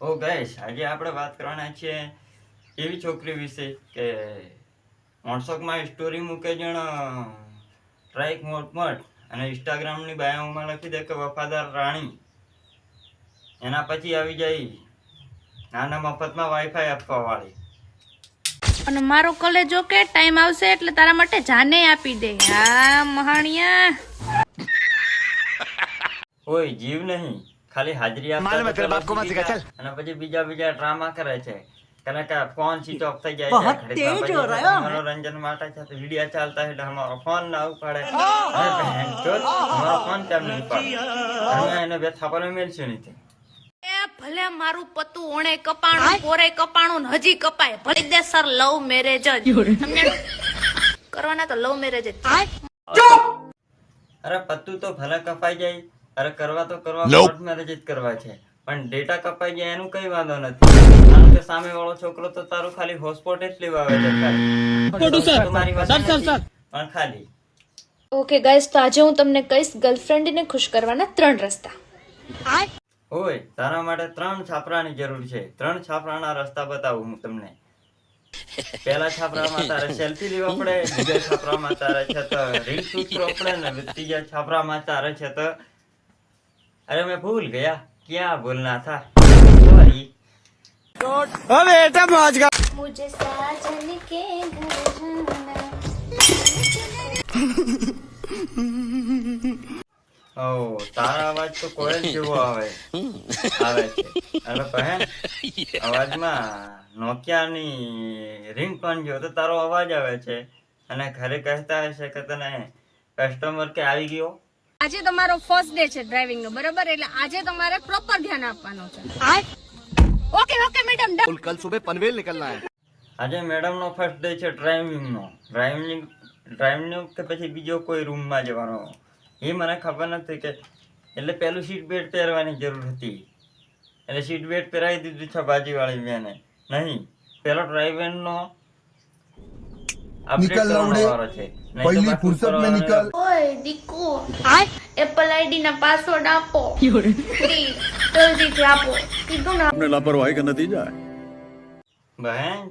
ઓ ગઈશ આજે આપણે વાત કરવાના છીએ એવી છોકરી વિશે કે વોટ્સઅપમાં સ્ટોરી મૂકે જણ ટ્રાઈક મોટમટ અને ઇન્સ્ટાગ્રામની બાયોમાં લખી દે કે વફાદાર રાણી. એના પછી આવી જાય નાના મફતમાં વાઈફાઈ આપવા વાળી અને મારો કોલેજો કે ટાઈમ આવશે એટલે તારા માટે જાને આપી દે. હા મહાણિયા. ઓય જીવ નહીં. ખાલી હાજરી. અને પછી બીજા બીજા ડ્રામા કરે છે. કારણ કે ફોન સ્વિચ ઓફ થઈ જાય છે? મનોરંજન માટે છે તો વિડિયો ચાલતા હોય એટલે અમારો ફોન ના ઉપાડે. અમારો ફોન કેમ નહીં ઉપાડે? અમે એને બે થાપાને મેલશું નહીં એ ભલે મારું પતું ઓણે કપાણું કોરે કપાણું ને હજી કપાય. ભલે દે સર લવ મેરેજ જ. કરવાના તો લવ મેરેજ જ. છે. અરે પત્તું તો ભલે કપાઈ જાય. અરે કરવા તો કરવા કોર્ટ રજીત કરવા છે. પણ ડેટા કપાઈ ગયા એનું કઈ વાંધો નથી. કારણ કે સામે વાળો છોકરો તો તારું ખાલી હોસ્પોટ જ લેવા આવે છે ખાલી. તમારી વાત નથી, પણ ખાલી. ઓકે ગાઈસ તો આજે હું તમને કહીશ ગર્લફ્રેન્ડને ખુશ કરવાના ત્રણ રસ્તા. ઓય તારા માટે ત્રણ છાપરાની જરૂર છે. ત્રણ છાપરાના રસ્તા બતાવું હું તમને. પેલા છાપરામાં તારે સેલ્ફી લેવા પડે બીજા છાપરામાં તારે છે તો રીલ શૂટ કરવો પડે ને ત્રીજા છાપરામાં તારે છે તો અરે મેં ભૂલ ગયા. ક્યાં बोलना था सॉरी ओ बेटा मौज का मुझे साजन के घर ઓ તારા અવાજ તો કોયલ જેવો આવે. આવે છે. કહે અવાજમાં નોકિયાની રિંગટોન જેવો તો તારો અવાજ આવે છે. અને ઘરે કહેતા હશે કે તને કસ્ટમર કે આવી ગયો? આજે તમારો ફર્સ્ટ ડે છે ડ્રાઇવિંગ નો બરાબર? એટલે આજે તમારે પ્રોપર ધ્યાન આપવાનું છે. ઓકે ઓકે મેડમ કલ સુબહ પનવેલ નીકળના હે. આજે મેડમ નો ફર્સ્ટ ડે છે ડ્રાઇવિંગ નો. ડ્રાઇવિંગ ડ્રાઇવિંગ કે પછી બીજો કોઈ રૂમમાં જવાનો? એ મને ખબર નથી કે એટલે પેલું સીટ બેટ પહેરવાની જરૂર હતી. એટલે સીટ બેટ પહેરાવી દીધું છે બાજીવાળી બેને. નહીં પહેલો ડ્રાઇવિંગનો નિકલ લવડે પહેલી ફુરસત મે નિકલ ઓય દીકુ. એપલ આઈડી ના પાસવર્ડ આપો. પ્લીઝ જલ્દી આપો. કીધું ના આપણે લાપરવાહી કે નથી જાય? બહેન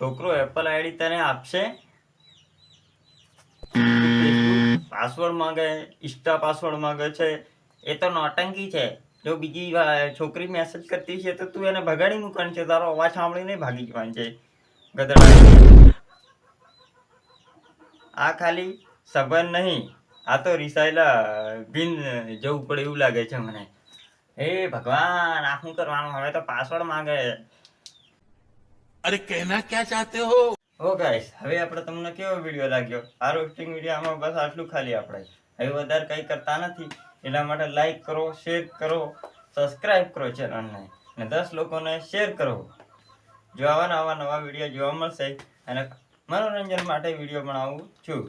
છોકરો એપલ આઈડી તને આપશે? પાસવર્ડ માંગે ઇન્સ્ટા પાસવર્ડ માંગે છે. એ તો નોટંકી છે. જો બીજી છોકરી મેસેજ કરતી છે તો તું એને ભગાડી મૂકવાની છે. તારો અવાજ સાંભળીને ભાગી જવાની છે. ગધડા આ ખાલી સગવડ નહીં આ તો રિસાયેલા ભીન જવું પડે એવું લાગે છે મને. હે ભગવાન આ શું કરવાનું? હવે તો પાસવર્ડ માંગે. અરે કહેના ક્યાં ચાહતે હો? ઓ ગાઈસ હવે આપણે તમને કેવો વીડિયો લાગ્યો? આ રોસ્ટિંગ વિડીયોમાં બસ આટલું ખાલી આપણે. હવે વધારે કંઈ કરતા નથી. એટલા માટે લાઈક કરો શેર કરો સબસ્ક્રાઈબ કરો ચેનલને અને દસ લોકોને શેર કરો. જો આવા નવા નવા વીડિયો જોવા મળશે. અને મનોરંજન માટે વીડિયો બનાવું છું.